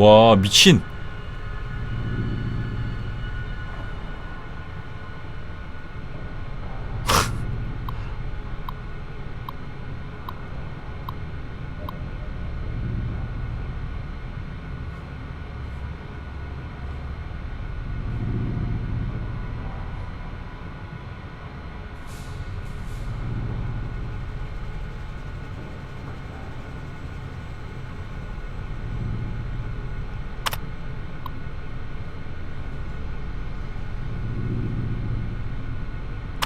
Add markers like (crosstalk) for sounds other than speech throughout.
와 미친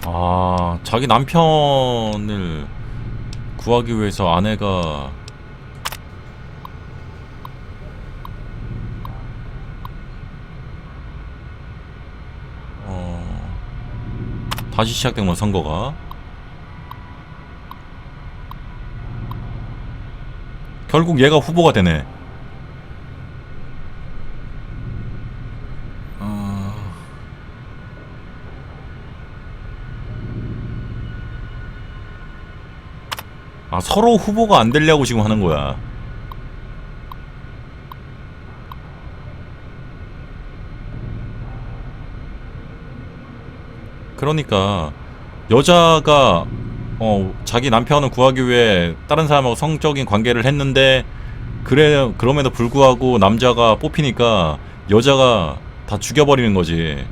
아 자기 남편을 구하기 위해서 아내가 어 다시 시작된 건 선거가 결국 얘가 후보가 되네. 어... 아 서로 후보가 안 되려고 지금 하는 거야. 그러니까 여자가 어 자기 남편을 구하기 위해 다른 사람하고 성적인 관계를 했는데 그래 그럼에도 불구하고 남자가 뽑히니까 여자가 다 죽여버리는 거지.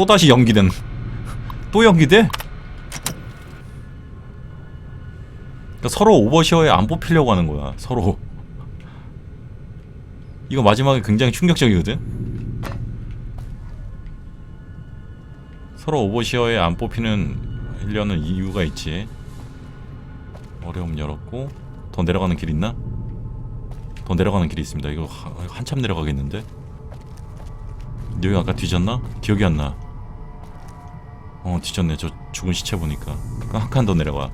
또 다시 연기된 또 연기돼? 그러니까 서로 오버시어에 안 뽑히려고 하는 거야 서로 이거 마지막에 굉장히 충격적이거든 서로 오버시어에 안 뽑히는 려는 이유가 있지 어려움 열었고 더 내려가는 길 있나? 더 내려가는 길이 있습니다 이거 하- 한참 내려가겠는데 여기 아까 뒤졌나? 기억이 안 나. 어 뒤졌네. 저 죽은 시체 보니까. 한 칸 더 내려가.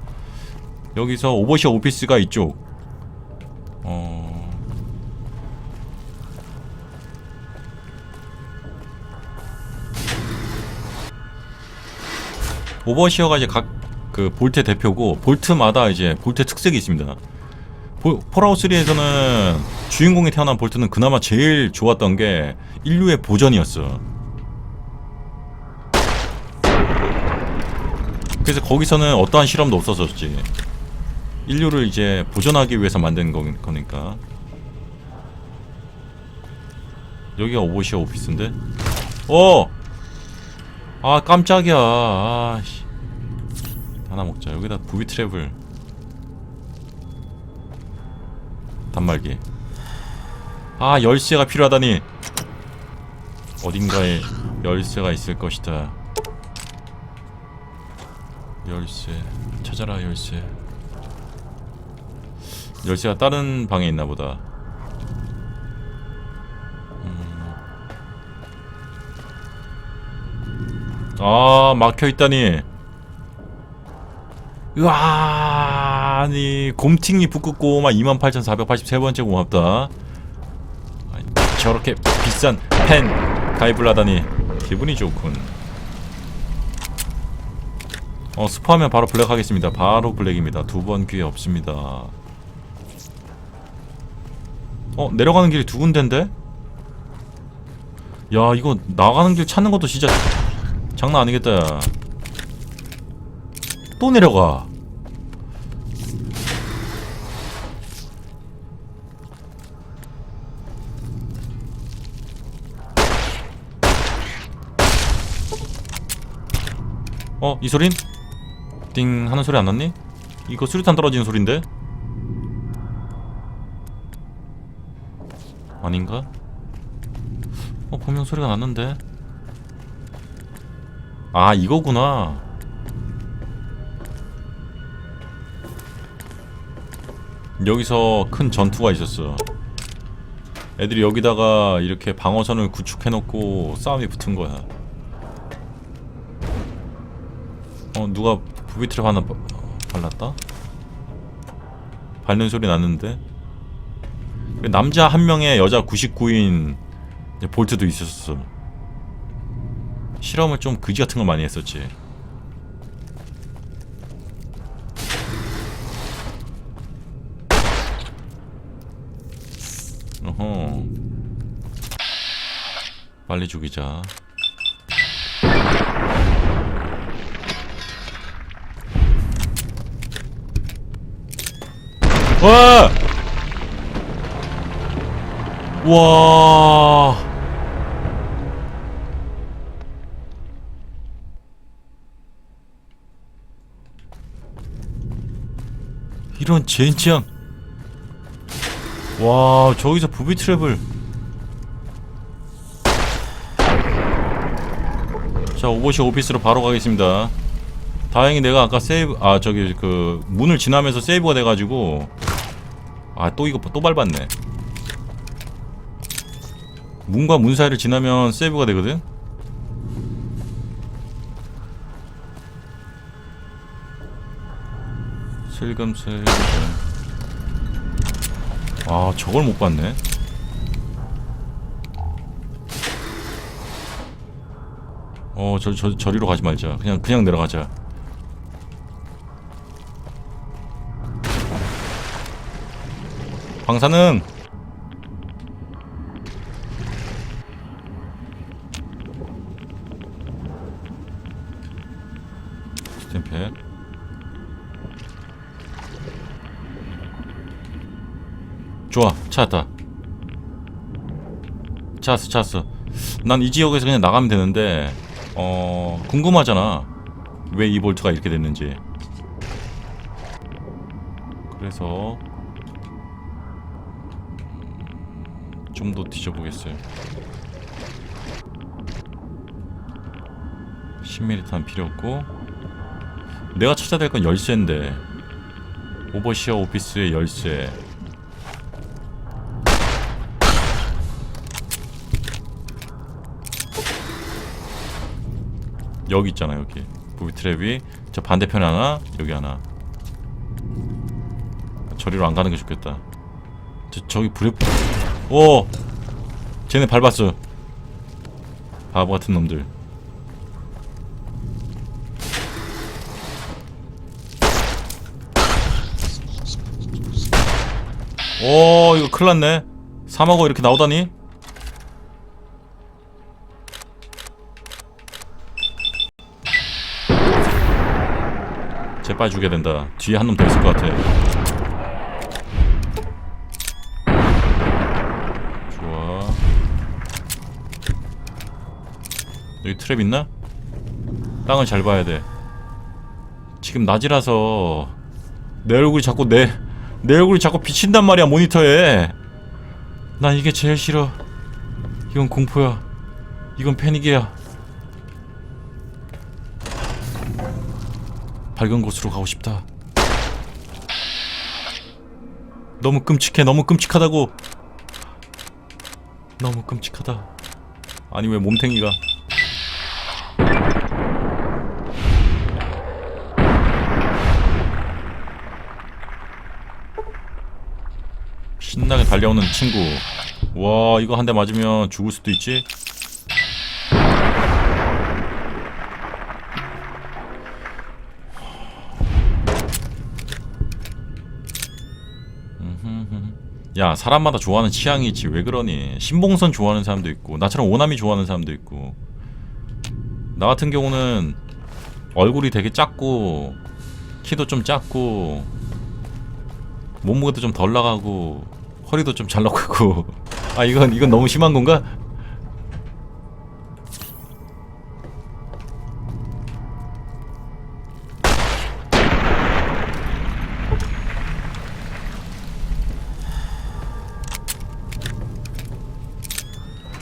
여기서 오버시어 오피스가 이쪽. 어. 오버시어가 이제 각 그 볼트 대표고 볼트마다 이제 볼트 특색이 있습니다. 볼- 폴아웃 3에서는 주인공이 태어난 볼트는 그나마 제일 좋았던 게 인류의 보전이었어. 그래서 거기서는 어떠한 실험도 없었었지. 인류를 이제 보존하기 위해서 만든 거, 거니까. 여기가 오버시어 오피스인데? 어! 아 깜짝이야. 아, 씨. 하나 먹자. 여기다 부비 트랩을. 단말기. 아 열쇠가 필요하다니. 어딘가에 열쇠가 있을 것이다. 열쇠 찾아라 열쇠. 열쇠가 다른 방에 있나 보다. 음. 아 막혀 있다니. 으아, 아니 곰팅이 북극고마 28,483번째 고맙다. 저렇게 비싼 펜 가입을 하다니 기분이 좋군. 어 스파하면 바로 블랙 하겠습니다. 바로 블랙입니다. 두 번 기회 없습니다. 어 내려가는 길이 두 군데인데? 야 이거 나가는 길 찾는 것도 진짜 장난 아니겠다. 야. 또 내려가. 어, 이 소린? 띵 하는 소리 안 났니? 이거 수류탄 떨어지는 소린데? 아닌가? 어, 분명 소리가 났는데. 아, 이거구나. 여기서 큰 전투가 있었어. 애들이 여기다가 이렇게 방어선을 구축해놓고 싸움이 붙은 거야. 어 누가 조기 트랩 하나 바, 발랐다? 발는 소리 났는데? 남자 한 명에 여자 99인 볼트도 있었어. 실험을 좀 그지 같은 걸 많이 했었지. 어허. 빨리 죽이자. 와! 와! 이런 젠장. 와, 저기서 부비 트랩을 자 오버시 오피스로 바로 가겠습니다 다행히 내가 아까 세이브 아 저기 그 문을 지나면서 세이브가 돼가지고 아 또 이거 또 밟았네 문과 문 사이를 지나면 세이브가 되거든 슬금슬금 아 저걸 못 봤네 어, 저, 저, 저리로 가지 말자. 그냥, 그냥 내려가자. 방사능! 스탬펫. 좋아, 찾았다. 찾았어, 찾았어. 난 이 지역에서 그냥 나가면 되는데, 어 궁금하잖아 왜 이 볼트가 이렇게 됐는지 그래서 좀 더 뒤져보겠어요. 10mm탄 필요 없고. 내가 찾아야 될 건 열쇠인데. 오버시어 오피스의 열쇠. 여기 있잖아 여기. 부비 트랩이. 저 반대편에 하나 여기 하나. 저리로 안 가는 게 좋겠다. 저, 저기 불에 오. 쟤네 밟았어. 바보 같은 놈들. 오 이거 큰일 났네. 사막어 이렇게 나오다니? 제빨 죽여야 된다. 뒤에 한 놈 더 있을 것 같아. 여기 트랩 있나? 땅을 잘 봐야 돼. 지금 낮이라서 내 얼굴이 자꾸 내, 내 얼굴이 자꾸 비친단 말이야 모니터에. 난 이게 제일 싫어. 이건 공포야. 이건 패닉이야. 밝은 곳으로 가고 싶다. 너무 끔찍해, 너무 끔찍하다고. 너무 끔찍하다. 아니 왜 몸탱이가? 신나게 달려오는 친구. 와 이거 한 대 맞으면 죽을 수도 있지. 야 사람마다 좋아하는 취향이 있지 왜 그러니 신봉선 좋아하는 사람도 있고 나처럼 오남이 좋아하는 사람도 있고 나 같은 경우는 얼굴이 되게 작고 키도 좀 작고 몸무게도 좀 덜 나가고 허리도 좀잘 나가고. 아 이건 이건 너무 심한 건가?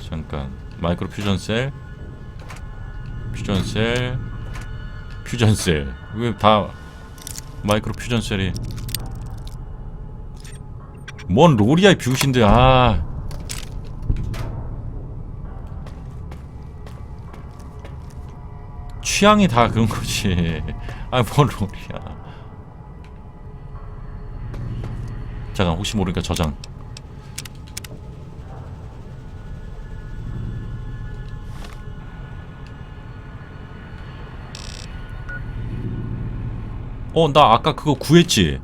잠깐. 마이크로 퓨전 셀. 퓨전 셀. 퓨전 셀 왜 다 마이크로 퓨전 셀이 뭔 로리아의 비웃인데 아. 취향이 다 그런 거지. 아뭔 로리야. 잠깐 혹시 모르니까 저장. 어, 나 아까 그거 구했지?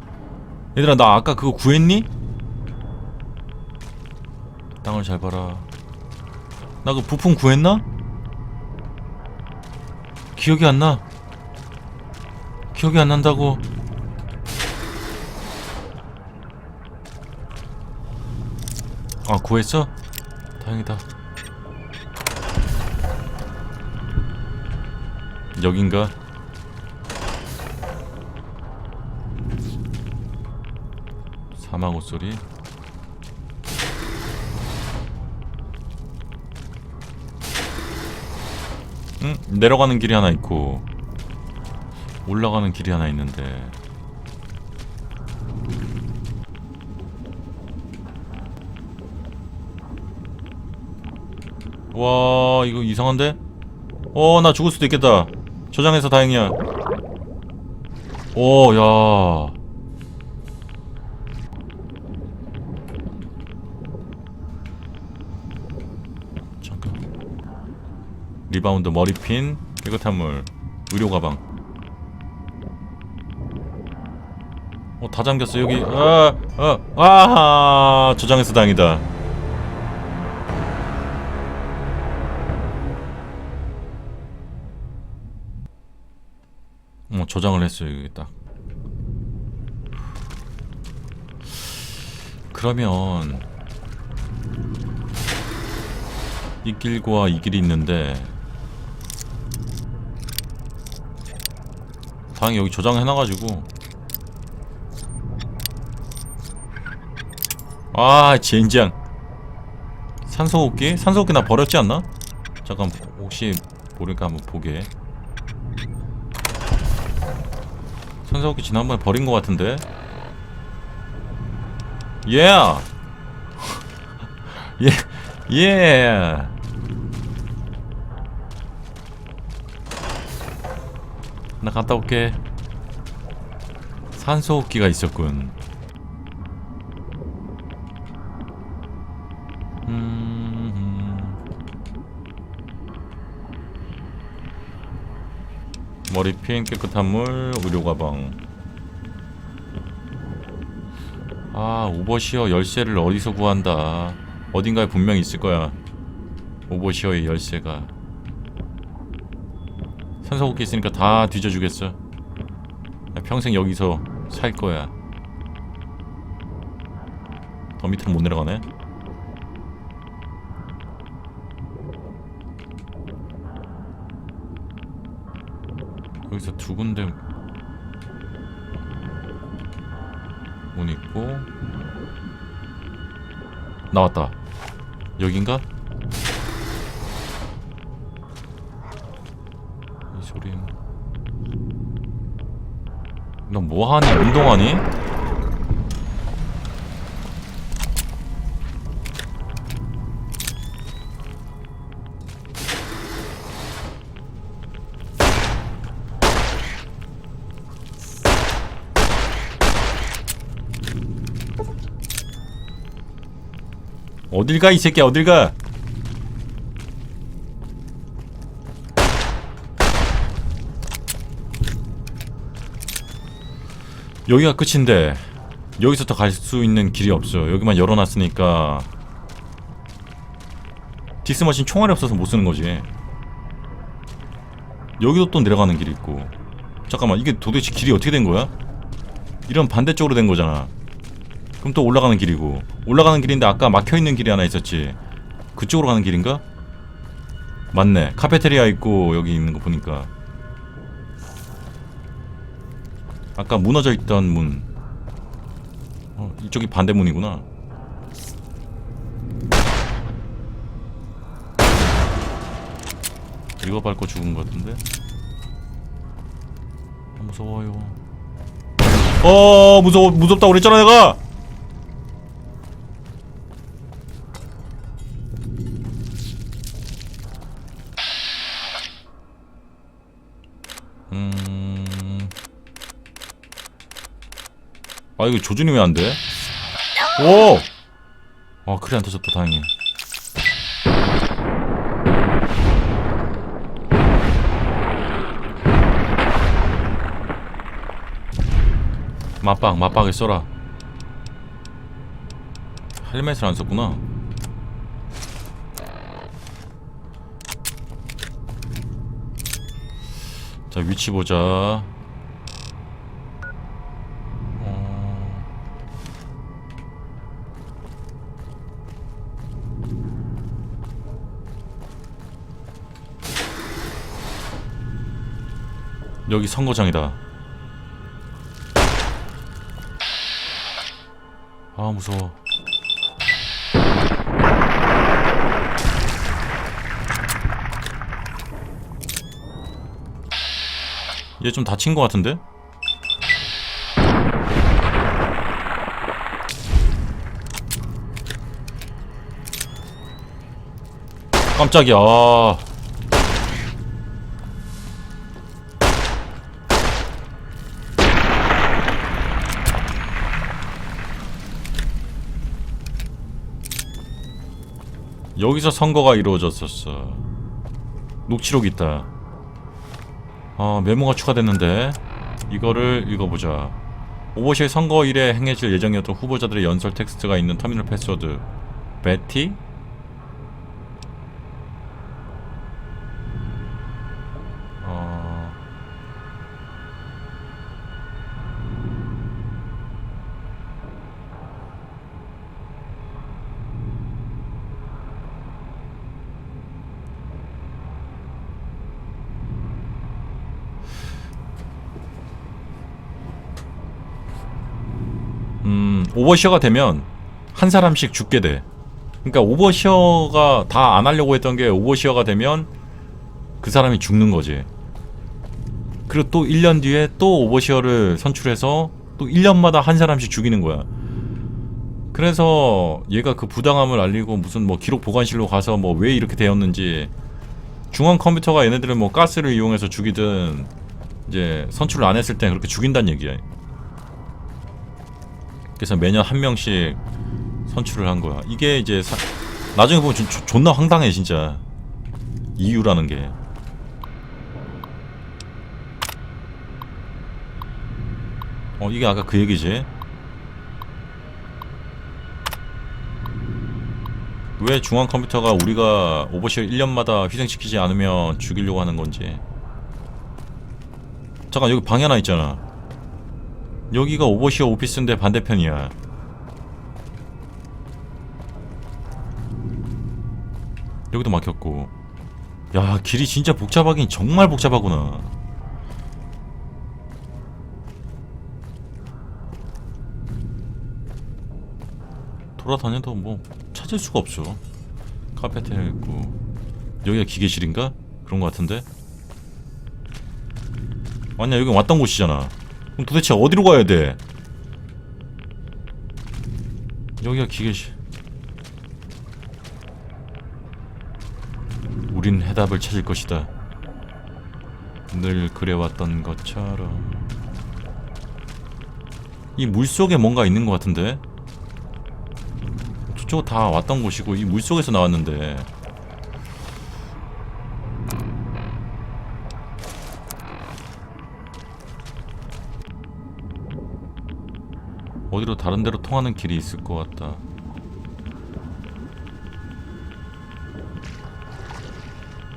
얘들아, 나 아까 그거 구했니? 땅을 잘 봐라. 나 그 부품 구했나? 기억이 안 나. 기억이 안 난다고. 아 구했어? 다행이다. 여긴가? 사막 옷소리. 응? 내려가는 길이 하나 있고 올라가는 길이 하나 있는데 와 이거 이상한데? 어 나 죽을 수도 있겠다 저장해서 다행이야 오야 잠깐 리바운드 머리핀 깨끗한 물 의료 가방. 어 다 잠겼어. 여기 아아 저장해서 다행이다. 어 저장을 했어요 여기 딱. 그러면 이 길과 이 길이 있는데 당연히 여기 저장해놔가지고 아 젠장 산소호흡기? 산소호흡기 나 버렸지 않나? 잠깐 혹시 모르니까 한번 보게 산소호흡기 지난번에 버린 것 같은데 예 예, 예. 나 갔다 올게. 산소호흡기가 있었군. 음. 머리 핀 깨끗한 물 의료 가방. 아 오버시어 열쇠를 어디서 구한다. 어딘가에 분명히 있을 거야. 오버시어의 열쇠가. 산소호흡기 있으니까 다 뒤져주겠어. 나 평생 여기서 살 거야. 더 밑으로 못 내려가네. 여기서 두 군데 문 있고 나왔다. 여긴가? 너 뭐하니? 운동하니? 어딜 가 이 새끼야 어딜 가? 여기가 끝인데 여기서 더 갈 수 있는 길이 없어. 여기만 열어놨으니까 디스머신 총알이 없어서 못 쓰는 거지. 여기도 또 내려가는 길이 있고. 잠깐만 이게 도대체 길이 어떻게 된 거야? 이런 반대쪽으로 된 거잖아. 그럼 또 올라가는 길이고. 올라가는 길인데 아까 막혀있는 길이 하나 있었지. 그쪽으로 가는 길인가? 맞네. 카페테리아 있고 여기 있는 거 보니까 아까 무너져 있던 문. 어, 이쪽이 반대 문이구나. 이거 밟고 죽은 것 같은데? 아, 무서워요. 어 무서워 무섭다고 그랬잖아 내가 아 이거 조준이 왜 안 돼? 오! 아 그래 안 터졌다 다행히 맞박 맞박에 써라 헬멧을 안 썼구나 자 위치 보자 여기 선거장이다. 아 무서워. 얘 좀 다친 것 같은데? 깜짝이야. 여기서 선거가 이루어졌었어. 녹취록 있다. 아 메모가 추가됐는데 이거를 읽어보자. 오버시의 선거일에 행해질 예정이었던 후보자들의 연설 텍스트가 있는 터미널 패스워드 베티? 어... 음, 오버시어가 되면 한 사람씩 죽게 돼. 그러니까 오버시어가 다 안 하려고 했던 게 오버시어가 되면 그 사람이 죽는 거지. 그리고 또 1년 뒤에 또 오버시어를 선출해서 또 1년마다 한 사람씩 죽이는 거야. 그래서 얘가 그 부당함을 알리고 무슨 뭐 기록 보관실로 가서 뭐 왜 이렇게 되었는지 중앙 컴퓨터가 얘네들을 뭐 가스를 이용해서 죽이든 이제 선출을 안 했을 때 그렇게 죽인다는 얘기야. 그래서 매년 한 명씩 선출을 한 거야. 이게 이제 사- 나중에 보면 조- 조- 존나 황당해 진짜 이유라는 게. 어 이게 아까 그 얘기지. 왜 중앙 컴퓨터가 우리가 오버시어 1년마다 희생시키지 않으면 죽이려고 하는 건지. 잠깐 여기 방이 하나 있잖아. 여기가 오버시어 오피스인데 반대편이야. 여기도 막혔고. 야, 길이 진짜 복잡하긴 정말 복잡하구나. 돌아다녀도 뭐 찾을 수가 없죠. 카페테리아 있고. 여기가 기계실인가? 그런 것 같은데? 아니야, 여기 왔던 곳이잖아. 그럼 도대체 어디로 가야 돼? 여기가 기계실. 우린 해답을 찾을 것이다. 늘 그래왔던 것처럼. 이 물속에 뭔가 있는 것 같은데? 저쪽 다 왔던 곳이고 이 물속에서 나왔는데 어디로 다른 데로 통하는 길이 있을 것 같다.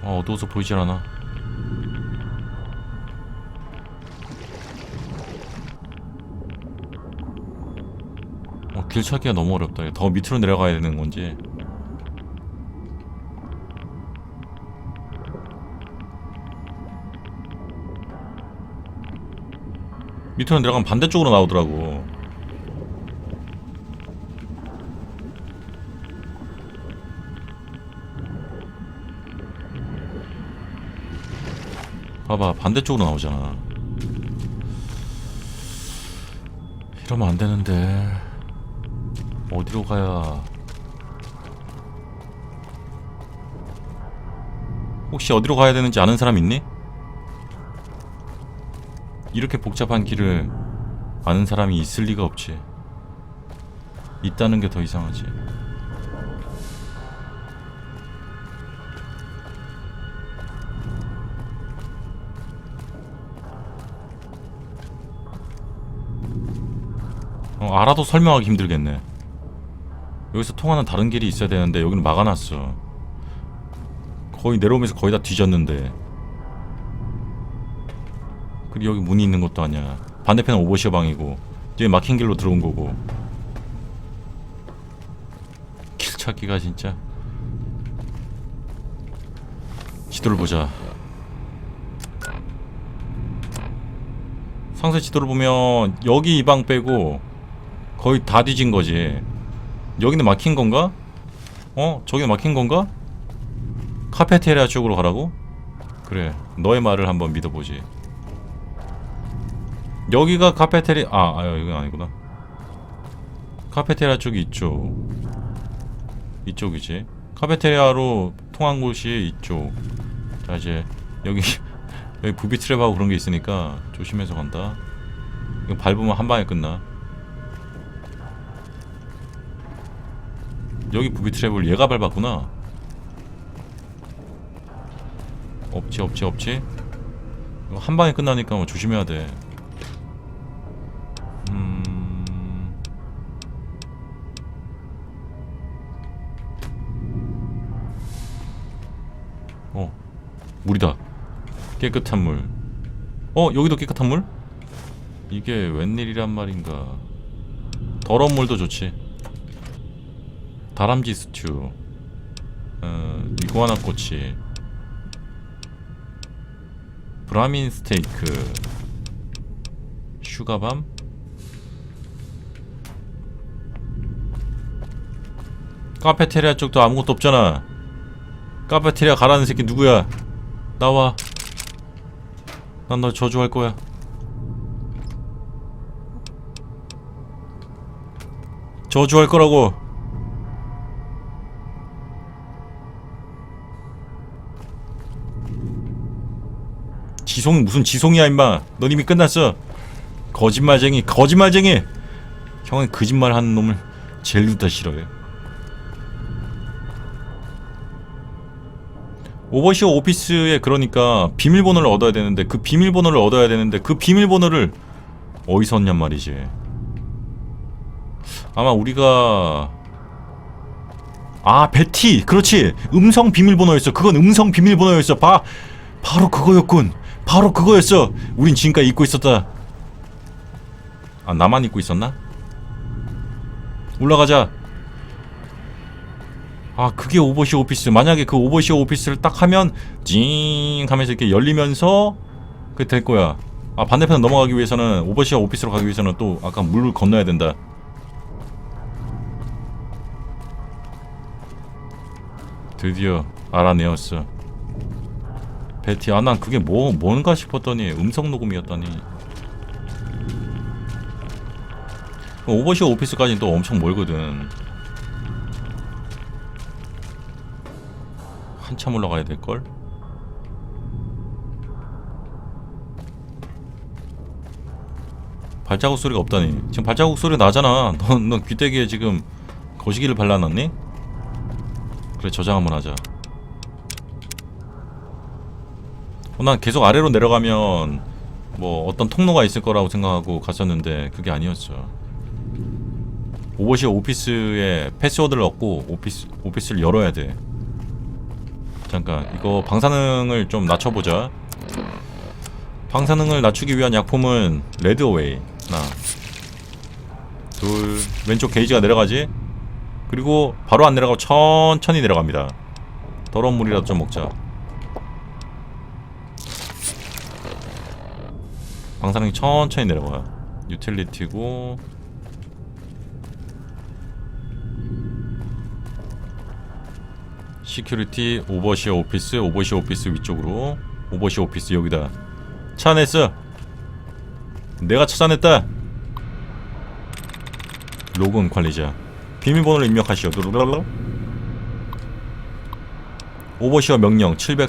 어, 어두워서 보이질 않아. 어, 길 찾기가 너무 어렵다. 더 밑으로 내려가야 되는 건지. 밑으로 내려가면 반대쪽으로 나오더라고. 봐봐 반대쪽으로 나오잖아. 이러면 안 되는데. 어디로 가야? 혹시 어디로 가야 되는지 아는 사람 있니? 이렇게 복잡한 길을 아는 사람이 있을 리가 없지. 있다는 게 더 이상하지 어, 알아도 설명하기 힘들겠네. 여기서 통하는 다른 길이 있어야 되는데 여기는 막아놨어. 거의 내려오면서 거의 다 뒤졌는데. 그리고 여기 문이 있는 것도 아니야 반대편은 오버시어 방이고 뒤에 막힌 길로 들어온 거고 길 찾기가 진짜 지도를 보자 상세 지도를 보면 여기 이 방 빼고 거의 다 뒤진 거지 여기는 막힌 건가? 어? 저기는 막힌 건가? 카페테리아 쪽으로 가라고? 그래 너의 말을 한번 믿어보지 여기가 카페테리 아 아, 아 이건 아니구나 카페테리아 쪽이 이쪽 이쪽이지 카페테리아로 통한 곳이 이쪽 자 이제 여기 (laughs) 여기 부비 트랩하고 그런 게 있으니까 조심해서 간다 이거 밟으면 한 방에 끝나 여기 부비 트랩을 얘가 밟았구나. 없지 없지 없지. 이거 한 방에 끝나니까 뭐 조심해야 돼. 음... 어 물이다. 깨끗한 물. 어 여기도 깨끗한 물? 이게 웬일이란 말인가. 더러운 물도 좋지 다람쥐 스튜 어, 이구아나 꼬치 브라민 스테이크 슈가밤 카페테리아 쪽도 아무것도 없잖아. 카페테리아 가라는 새끼 누구야? 나와. 난너 저주할 거야. 저주할 거라고 지송 무슨 지송이야 임마. 넌 이미 끝났어. 거짓말쟁이 거짓말쟁이. 형은 거짓말 하는 놈을 제일 다 싫어해. 오버시어 오피스에 그러니까 비밀번호를 얻어야 되는데 그 비밀번호를 얻어야 되는데 그 비밀번호를 어디서 얻냔 말이지. 아마 우리가 아 베티. 그렇지. 음성 비밀번호였어. 그건 음성 비밀번호였어. 바 바로 그거였군 바로 그거였어. 우린 지금까지 잊고 있었다. 아 나만 잊고 있었나? 올라가자. 아 그게 오버시어 오피스. 만약에 그 오버시어 오피스를 딱 하면 징 하면서 이렇게 열리면서 그게 될 거야. 아 반대편 넘어가기 위해서는 오버시어 오피스로 가기 위해서는 또 아까 물을 건너야 된다. 드디어 알아내었어 베티 아 난 그게 뭐 뭔가 싶었더니 음성 녹음이었다니. 오버시어 오피스까지는 또 엄청 멀거든. 한참 올라가야 될걸? 발자국 소리가 없다니. 지금 발자국 소리 나잖아. 넌, 넌 귀때기에 지금 거시기를 발라놨니? 그래 저장 한번 하자 어, 난 계속 아래로 내려가면 뭐 어떤 통로가 있을 거라고 생각하고 갔었는데 그게 아니었어 오버시어 오피스에 패스워드를 얻고 오피스, 오피스를 열어야 돼. 잠깐 이거 방사능을 좀 낮춰보자. 방사능을 낮추기 위한 약품은 레드어웨이. 하나. 둘. 왼쪽 게이지가 내려가지? 그리고 바로 안 내려가고 천천히 내려갑니다. 더러운 물이라도 좀 먹자 방사능이 천천히 내려가요. 유틸리티고. 시큐리티 오버시어 오피스 오버시어 오피스 위쪽으로. 오버시어 오피스 여기다. 찾아냈어. 내가 찾아냈다. 로그인 관리자. 비밀번호를 입력하시오. 오버시어 명령 700